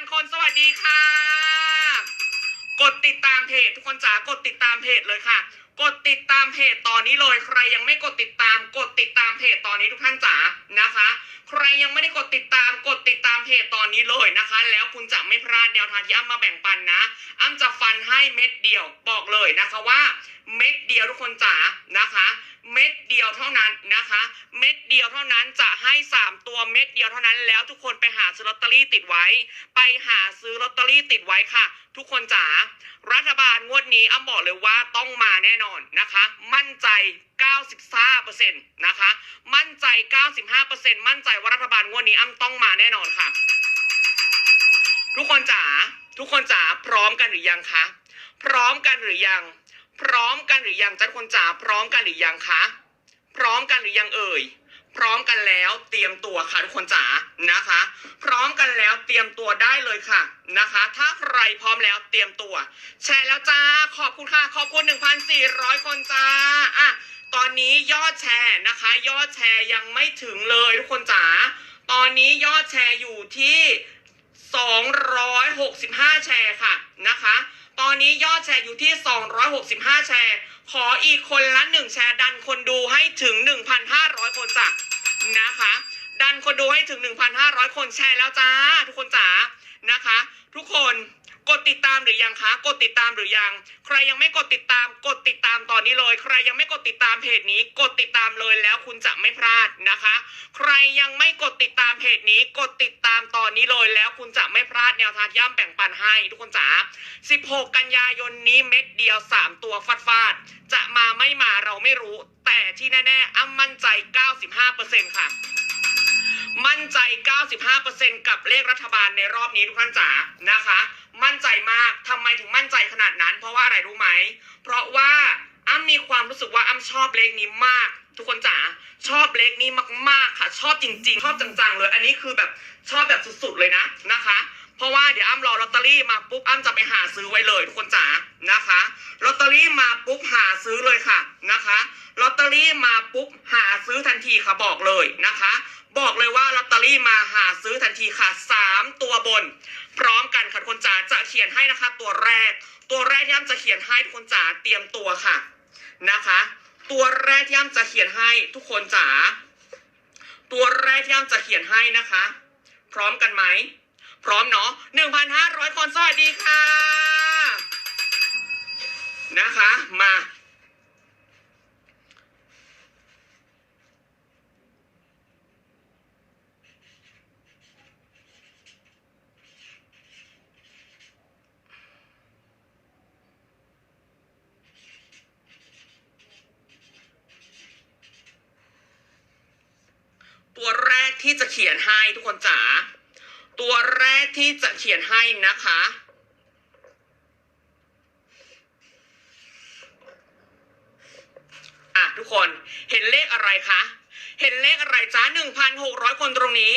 1,000คนสวัสดีค่ะ กดติดตามเพจทุกคนจ๋ากดติดตามเพจเลยค่ะ กดติดตามเพจตอนนี้เลยใครยังไม่กดติดตาม กดติดตามเพจตอนนี้ทุกท่านจ๋านะคะ ใครยังไม่ได้กดติดตาม กดติดตามเพจตอนนี้เลยนะคะ แล้วคุณจะไม่พลาดแนวทางที่อ้ำมาแบ่งปันนะ อ้ำจะฟันให้เม็ดเดียวบอกเลยนะคะว่า เม็ดเดียวทุกคนจ๋านะคะ เม็ดเดียวเท่านั้นนะคะ เม็ดเดียวเท่านั้นจะให้ 3 ตัวเม็ดเดียวเท่านั้น แล้วทุกคนไปหาซื้อลอตเตอรี่ติดไว้ ไปหาซื้อลอตเตอรี่ติดไว้ค่ะ ทุกคนจ๋ารัฐบาลงวดนี้อ้ำบอกเลยว่าต้องมาแน่นอนนะคะ มั่นใจ 95%นะคะ มั่นใจ 95%มั่นใจว่ารัฐบาลงวดนี้อ้ำต้องมาแน่นอนค่ะ ทุกคนจ๋าทุกคนจ๋าพร้อมกันหรือยังคะพร้อมกันหรือยัง พร้อมกันหรือยังจ้าทุกคนจ๋าพร้อมกันหรือยังคะ พร้อมกันหรือยังเอ่ย พร้อมกันแล้วเตรียมตัวค่ะทุกคนจ๋านะคะ พร้อมกันแล้วเตรียมตัวได้เลยค่ะนะคะ ถ้าใครพร้อมแล้วเตรียมตัว แชร์แล้วจ้าขอบคุณค่ะขอบคุณ1,400 คนจ้าอะตอนนี้ยอดแชร์นะคะ ยอดแชร์ยังไม่ถึงเลยทุกคนจ๋าตอนนี้ยอดแชร์อยู่ที่ 265 แชร์ค่ะนะคะ ตอนนี้ยอดแชร์อยู่ที่ 265 แชร์ ขออีกคนละหนึ่งแชร์ดันคนดูให้ถึง 1,500 คนจ้ะนะคะ ดันคนดูให้ถึง 1,500 คนแชร์แล้วจ้า ทุกคนจ๋านะคะ ทุกคน กดติดตามหรือยังคะ กดติดตามหรือยัง ใครยังไม่กดติดตาม กดติดตามตอนนี้เลย ใครยังไม่กดติดตามเพจนี้ กดติดตามเลยแล้วคุณจะไม่พลาดนะคะ ใครยังไม่กดติดตามเพจนี้ กดติดตามตอนนี้เลยแล้วคุณจะไม่พลาดแนวทางย่ำแบ่งปันให้ทุกคนจ๋า 16 กันยายนนี้เม็ดเดียว 3 ตัวฟาดฟาดจะมาไม่มาเราไม่รู้ แต่ที่แน่ๆอ้ำมั่นใจ 95%ค่ะมั่นใจ 95%กับเลขรัฐบาลในรอบนี้ทุกท่านจ๋านะคะ มั่นใจมากทำไมถึงมั่นใจขนาดนั้น เพราะว่าอะไรรู้ไหม เพราะว่าอ้ำมีความรู้สึกว่าอ้ำชอบเลขนี้มาก ทุกคนจ๋าชอบเลขนี้มากๆค่ะ ชอบจริง ๆ ชอบจังๆเลย อันนี้คือแบบชอบแบบสุดๆเลยนะนะคะ เพราะว่าเดี๋ยวอ้ำรอลอตเตอรี่มาปุ๊บอ้ำจะไปหาซื้อไว้เลยทุกคนจ๋านะคะลอตเตอรี่มาปุ๊บหาซื้อเลยค่ะนะคะลอตเตอรี่มาปุ๊บหาซื้อทันทีค่ะบอกเลยนะคะ บอกเลยว่าลอตเตอรี่มาหาซื้อทันทีค่ะสามตัวบน พร้อมกันค่ะทุกคนจ๋าจะเขียนให้นะคะ ตัวแรก ตัวแรกที่อ้ำจะเขียนให้ทุกคนจ๋าเตรียมตัวค่ะนะคะ ตัวแรกที่อ้ำจะเขียนให้ทุกคนจ๋าตัวแรกที่อ้ำจะเขียนให้นะคะ พร้อมกันไหม พร้อมเนาะ1,500 คนสวัสดีค่ะ นะคะมาตัวแรกที่จะเขียนให้ทุกคนจ๋า ตัวแรกที่จะเขียนให้นะคะ อะ ทุกคนเห็นเลขอะไรคะเห็นเลขอะไรจ้า1,600 คนตรงนี้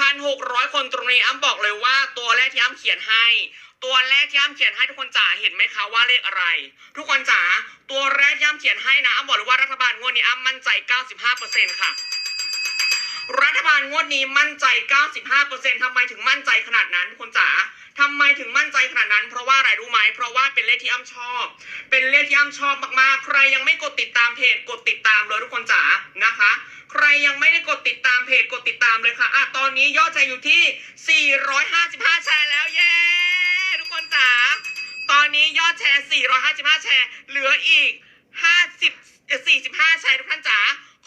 1,600 คนตรงนี้อ้ำบอกเลยว่าตัวแรกที่อ้ำเขียนให้ ตัวแรกที่อ้ำเขียนให้ทุกคนจ๋าเห็นไหมคะว่าเลขอะไร ทุกคนจ๋าตัวแรกที่อ้ำเขียนให้นะอ้ำบอกเลยว่ารัฐบาลงวดนี้อ้ำมั่นใจ 95%ค่ะ รัฐบาลงวดนี้มั่นใจ 95%ทำไมถึงมั่นใจขนาดนั้นคุณจ๋าทำไมถึงมั่นใจขนาดนั้น เพราะว่าอะไรรู้ไหมเพราะว่าเป็นเลขที่อ้ำชอบ เป็นเลขที่อ้ำชอบมากๆ ใครยังไม่กดติดตามเพจกดติดตามเลยทุกคนจ๋านะคะ ใครยังไม่ได้กดติดตามเพจกดติดตามเลยค่ะอะตอนนี้ยอดแชร์อยู่ที่ 455 แชร์แล้วเย้ทุกคนจ๋าตอนนี้ยอดแชร์ 455 แชร์ เหลืออีก 50 45 แชร์ทุกท่านจ๋า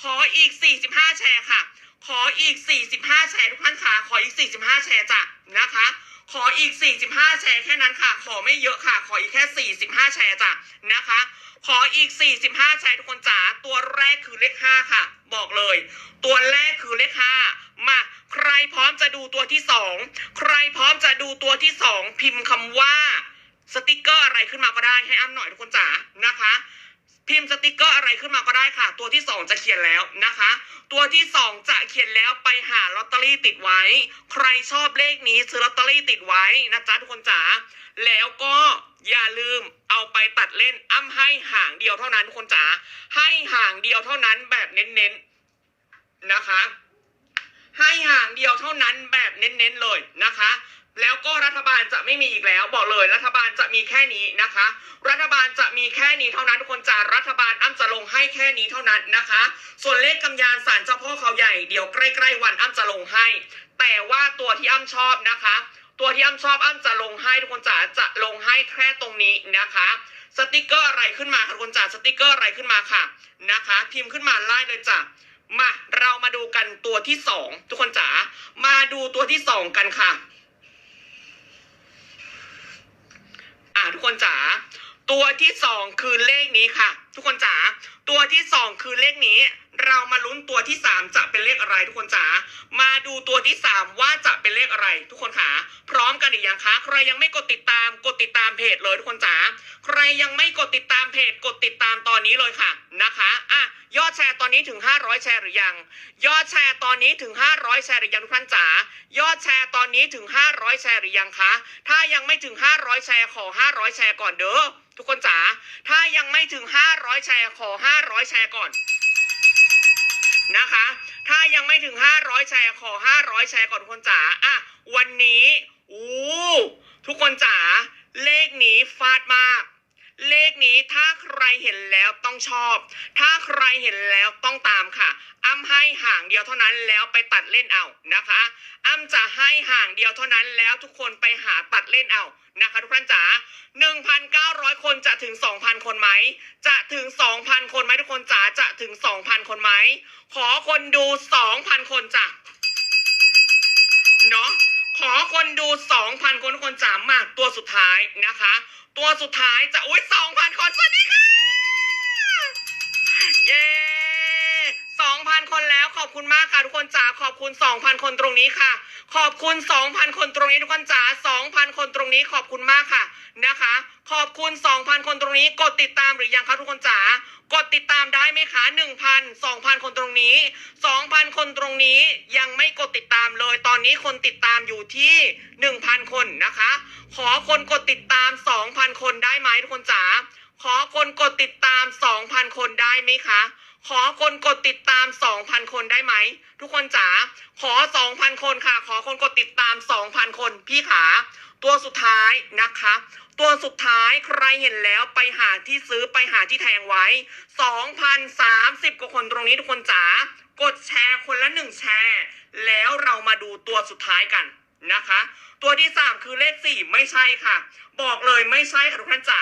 ขออีก 45 แชร์ค่ะ ขออีก 45 แชร์ทุกท่านค่ะ ขออีก 45 แชร์จ้ะนะคะ ขออีก 45 แชร์แค่นั้นค่ะ ขอไม่เยอะค่ะ ขออีกแค่ 45 แชร์จ้ะนะคะ ขออีก 45 แชร์ทุกคนจ๋า ตัวแรกคือเลข 5 ค่ะ บอกเลย ตัวแรกคือเลข 5 มาใครพร้อมจะดูตัวที่ 2 ใครพร้อมจะดูตัวที่ 2 พิมพ์คำว่าสติกเกอร์อะไรขึ้นมาก็ได้ให้อ้ำหน่อยทุกคนจ๋านะคะ พิมพ์สติกเกอร์อะไรขึ้นมาก็ได้ค่ะ ตัวที่ 2 จะเขียนแล้วนะคะ ตัวที่ 2 จะเขียนแล้วไปหาลอตเตอรี่ติดไว้ ใครชอบเลขนี้ซื้อลอตเตอรี่ติดไว้นะจ๊ะทุกคนจ๋าแล้วก็อย่าลืมเอาไปตัดเล่นอ้ำให้ห่างเดียวเท่านั้นทุกคนจ๋าให้ห่างเดียวเท่านั้นแบบเน้นๆนะคะ ให้ห่างเดียวเท่านั้นแบบเน้นๆเลยนะคะ แล้วก็รัฐบาลจะไม่มีอีกแล้ว บอกเลยรัฐบาลจะมีแค่นี้นะคะ รัฐบาลจะมีแค่นี้เท่านั้นทุกคนจะรัฐบาลอ้ำจะลงให้แค่นี้เท่านั้นนะคะ ส่วนเลขกำยานสารเจ้าพ่อเขาใหญ่เดี๋ยวใกล้ๆวันอ้ำจะลงให้ แต่ว่าตัวที่อ้ำชอบนะคะ ตัวที่อ้ำชอบอ้ำจะลงให้ทุกคนจ๋าจะลงให้แค่ตรงนี้นะคะ สติกเกอร์อะไรขึ้นมาค่ะทุกคนจ๋าสติกเกอร์อะไรขึ้นมาค่ะนะคะ พิมพ์ขึ้นมาไล่เลยจ้ะมาเรามาดูกันตัวที่สองทุกคนจ๋ามาดูตัวที่สองกันค่ะ อ่า ทุกคนจ๋าตัวที่สองคือเลขนี้ค่ะ ทุกคนจ๋า ที่สองคือเลขนี้ เรามาลุ้นตัวที่สามจะเป็นเลขอะไรทุกคนจ๋ามาดูตัวที่สามว่าจะเป็นเลขอะไร ทุกคนค่ะพร้อมกันหรือยังคะใครยังไม่กดติดตามกดติดตามเพจเลยทุกคนจ๋าใครยังไม่กดติดตามเพจกดติดตามตอนนี้เลยค่ะนะคะอะยอดแชร์ตอนนี้ถึง 500 แชร์หรือยัง ยอดแชร์ตอนนี้ถึง 500 แชร์หรือยังทุกท่านจ๋ายอดแชร์ตอนนี้ถึง 500 แชร์หรือยังคะถ้ายังไม่ถึง 500 แชร์ขอ 500 แชร์ก่อนเด้อ ทุกคนจ๋าถ้ายังไม่ถึง 500 แชร์ขอ 500 แชร์ก่อนนะคะ ถ้ายังไม่ถึง 500 แชร์ขอ 500 แชร์ก่อนทุกคนจ๋าอะวันนี้อู้ทุกคนจ๋าเลขนี้ฟาดมาก เลขนี้ถ้าใครเห็นแล้วต้องชอบ ถ้าใครเห็นแล้วต้องตามค่ะอ้ำให้ห่างเดียวเท่านั้นแล้วไปตัดเล่นเอานะคะอ้ำจะให้ห่างเดียวเท่านั้นแล้วทุกคนไปหาตัดเล่นเอา นะคะทุกท่านจ๋า1,900 คนจะถึง 2,000 คนไหม จะถึง 2,000 คนไหมทุกคนจ๋า จะถึง 2,000 คนไหม ขอคนดู 2,000 คนจ้ะ เนาะ ขอคนดู 2,000 คนทุกคนจ๋ามาตัวสุดท้ายนะคะ ตัวสุดท้ายจะอุ้ย2,000 คนสวัสดีค่ะ อบคุณมากค่ะทุกคนจ๋าขอบคุณ 2,000 คนตรงนี้ค่ะ ขอบคุณ 2,000 คนตรงนี้ทุกคนจ๋า2,000 คนตรงนี้ขอบคุณมากค่ะนะคะ ขอบคุณ 2,000 คนตรงนี้ กดติดตามหรือยังคะทุกคนจ๋ากดติดตามได้ไหมคะ1,000 2,000 คนตรงนี้ 2,000 คนตรงนี้ยังไม่กดติดตามเลย ตอนนี้คนติดตามอยู่ที่ 1,000 คนนะคะ ขอคนกดติดตาม 2,000 คนได้ไหมทุกคนจ๋าขอคนกดติดตาม 2,000 คนได้ไหมคะ ขอคนกดติดตาม 2,000 คนได้ไหม ทุกคนจ๋าขอ 2,000 คนค่ะ ขอคนกดติดตาม 2,000 คนพี่ขา ตัวสุดท้ายนะคะ ตัวสุดท้ายใครเห็นแล้วไปหาที่ซื้อไปหาที่แทงไว้ 2,030 กว่าคนตรงนี้ทุกคนจ๋ากดแชร์คนละหนึ่งแชร์ แล้วเรามาดูตัวสุดท้ายกันนะคะ ตัวที่ 3 คือเลข 4 ไม่ใช่ค่ะ บอกเลยไม่ใช่ค่ะทุกท่านจ๋า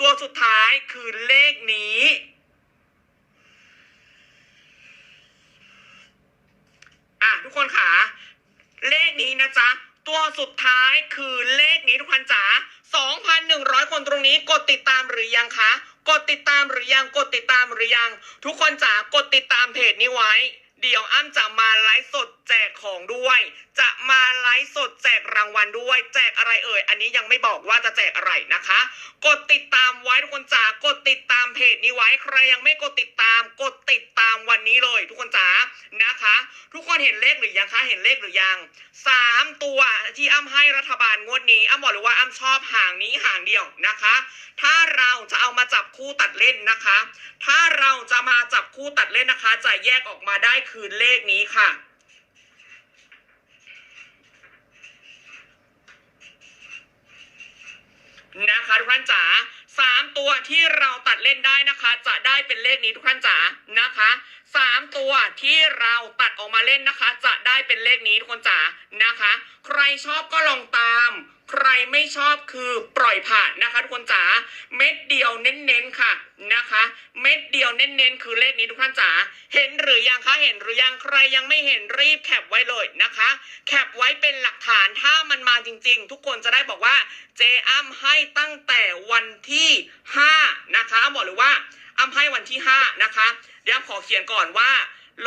ตัวสุดท้ายคือเลขนี้ อะทุกคนค่ะ เลขนี้นะจ๊ะ ตัวสุดท้ายคือเลขนี้ทุกคนจ๋า2,100 คนตรงนี้กดติดตามหรือยังคะ กดติดตามหรือยัง กดติดตามหรือยัง ทุกคนจ๋ากดติดตามเพจนี้ไว้ เดี๋ยวอ้ำจะมาไลฟ์สดแจกของด้วย จะมาไลฟ์สดแจกรางวัลด้วย แจกอะไรเอ่ย อันนี้ยังไม่บอกว่าจะแจกอะไรนะคะ กดติดตามไว้ทุกคนจ๋ากดติดตามเพจนี้ไว้ ใครยังไม่กดติดตาม กดติดตามวันนี้เลย ทุกคนจ๋า ทุกคนเห็นเลขหรือยังคะ เห็นเลขหรือยังสามตัวที่อ้ำให้รัฐบาลงวดนี้อ้ำบอกเลยว่าอ้ำชอบห่างนี้ห่างเดียวนะคะ ถ้าเราจะเอามาจับคู่ตัดเล่นนะคะ ถ้าเราจะมาจับคู่ตัดเล่นนะคะ จะแยกออกมาได้คือเลขนี้ค่ะนะคะทุกท่านจ๋าสามตัวที่เราตัดเล่นได้นะคะ จะได้เป็นเลขนี้ทุกท่านจ๋านะคะ สามตัวที่เราตัดออกมาเล่นนะคะ จะได้เป็นเลขนี้ทุกคนจ๋านะคะ ใครชอบก็ลองตาม ใครไม่ชอบคือปล่อยผ่านนะคะทุกคนจ๋าเม็ดเดียวเน้นๆค่ะนะคะ เม็ดเดียวเน้นๆคือเลขนี้ทุกท่านจ๋าเห็นหรือยังคะเห็นหรือยังใครยังไม่เห็นรีบแคปไว้เลยนะคะ แคปไว้เป็นหลักฐานถ้ามันมาจริง ๆ ทุกคนจะได้บอกว่าเจอ้ำให้ตั้งแต่วันที่5นะคะบอกเลยว่าอ้ำให้วันที่5นะคะ ยวอ้ำขอเขียนก่อนว่า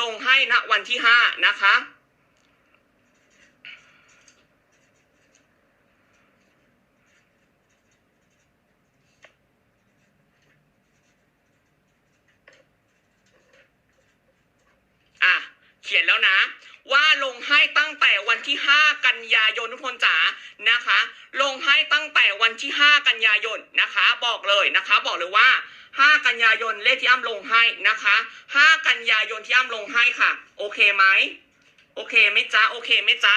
ลงให้ณวันที่5นะคะ อะ เขียนแล้วนะ ว่าลงให้ตั้งแต่วันที่ 5 กันยายนทุกคนจ๋านะคะ ลงให้ตั้งแต่วันที่ 5 กันยายนนะคะ บอกเลยนะคะ บอกเลยว่า 5 กันยายนเลขที่อ้ำลงให้นะคะ 5 กันยายนที่อ้ำลงให้ค่ะ โอเคไหม โอเคไหมจ๊ะ โอเคไหมจ๊ะ